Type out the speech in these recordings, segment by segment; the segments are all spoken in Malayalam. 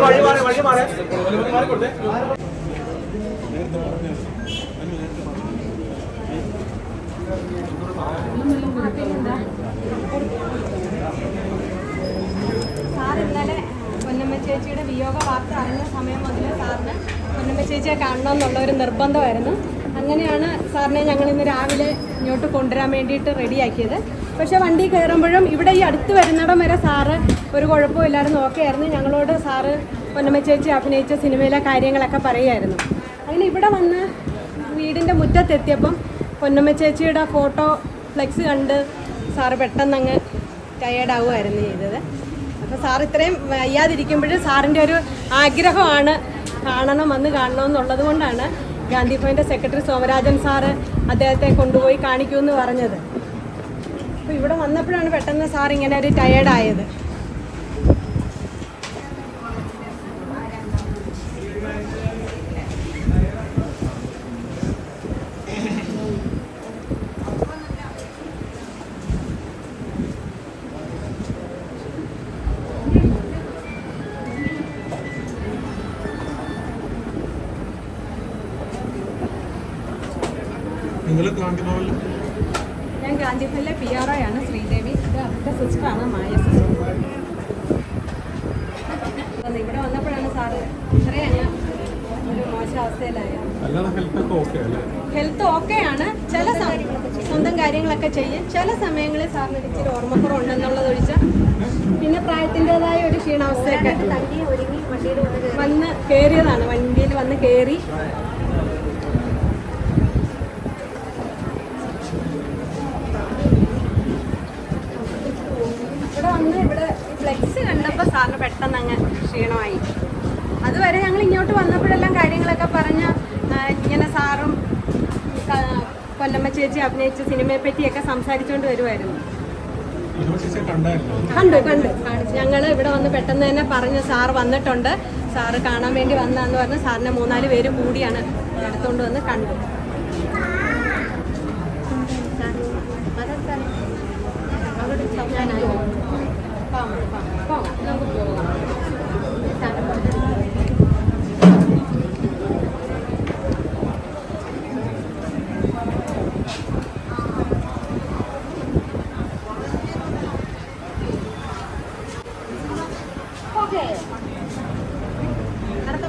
വഴി മാറി വഴി മാറി സാർ ഇന്നലെ പൊന്നമ്മ വിയോഗ വാർത്ത അറിഞ്ഞ സമയം മുതൽ സാറിന്. പൊന്നമ്മ ചേച്ചിയെ കാണണം എന്നുള്ള ഒരു നിർബന്ധമായിരുന്നു. അങ്ങനെയാണ് സാറിനെ ഞങ്ങൾ ഇന്ന് രാവിലെ ഇങ്ങോട്ട് കൊണ്ടുവരാൻ വേണ്ടിയിട്ട് റെഡിയാക്കിയത്. പക്ഷെ വണ്ടി കയറുമ്പോഴും ഇവിടെ ഈ അടുത്ത് വരുന്നിടം വരെ സാറ് ഒരു കുഴപ്പമില്ലായിരുന്നു ഓക്കെ ആയിരുന്നു ഞങ്ങളോട് സാറ് പൊന്നമ്മ ചേച്ചി അഭിനയിച്ച സിനിമയിലെ കാര്യങ്ങളൊക്കെ പറയുമായിരുന്നു അങ്ങനെ ഇവിടെ വന്ന് വീടിന്റെ മുറ്റത്തെത്തിയപ്പം പൊന്നമ്മ ചേച്ചിയുടെ ഫോട്ടോ ഫ്ലെക്സ് കണ്ട് സാറ് പെട്ടെന്ന് അങ്ങ് ടയേർഡാവുമായിരുന്നു ചെയ്തത്. അപ്പോൾ സാർ ഇത്രയും വയ്യാതിരിക്കുമ്പോൾ സാറിന്റെ ഒരു ആഗ്രഹമാണ് കാണണം വന്ന് കാണണം എന്നുള്ളത് കൊണ്ടാണ് ഗാന്ധി ഭവന്റെ സെക്രട്ടറി സോമരാജൻ സാറ് അദ്ദേഹത്തെ കൊണ്ടുപോയി കാണിക്കുമെന്ന് പറഞ്ഞത്. അപ്പോൾ ഇവിടെ വന്നപ്പോഴാണ് പെട്ടെന്ന് സാർ ഇങ്ങനെ ഒരു ടയേർഡായത് നിങ്ങൾ ഞാൻ ഗാന്ധി ഭവനിലെ പി ആർ ഒ ആണ് ശ്രീദേവി. ഇത് അവരുടെ സിസ്റ്ററാണ് മായ സിസ്റ്റർ ഇവിടെ വന്നപ്പോഴാണ് സാറ് ഇത്രയും ഒരു മോശം അവസ്ഥയിലായത്. ഹെൽത്ത് ഓക്കെയാണ് ചില കാര്യങ്ങളൊക്കെ ചെയ്യും. ചില സമയങ്ങളിൽ സാറിന് ഇച്ചിരി ഓർമ്മക്കുറവുണ്ടെന്നുള്ളത് ഒഴിച്ചാൽ പിന്നെ പ്രായത്തിന്റെതായ ഒരു ക്ഷീണാവസ്ഥയൊക്കെ വന്ന് കയറിയതാണ് വണ്ടിയിൽ വന്ന് കയറി ഇവിടെ വന്ന് ഇവിടെ ഫ്ലെക്സ് കണ്ടപ്പോൾ സാറിന് പെട്ടെന്ന് അങ്ങ് ക്ഷീണമായി. അതുവരെ ഞങ്ങൾ ഇങ്ങോട്ട് വന്നപ്പോഴെല്ലാം കാര്യങ്ങളൊക്കെ പറഞ്ഞ് ഇങ്ങനെ സാറും കൊല്ലമ്മ ചേച്ചി അഭിനയിച്ച സിനിമയെ പറ്റിയൊക്കെ സംസാരിച്ചുകൊണ്ട് വരുമായിരുന്നു കണ്ടു കണ്ടു. ഞങ്ങൾ ഇവിടെ വന്ന് പെട്ടെന്ന് തന്നെ പറഞ്ഞു സാർ വന്നിട്ടുണ്ട്. സാറ് കാണാൻ വേണ്ടി വന്നാന്ന് പറഞ്ഞ് സാറിനെ മൂന്നാൽ പേര് കൂടിയാണ് എടുത്തുകൊണ്ട് വന്ന് കണ്ടു. ഓക്കെ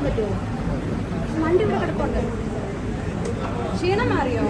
പറ്റുമോ? വണ്ടി ഇവിടെ കിടപ്പുണ്ട്. ക്ഷീണം മാറിയോ?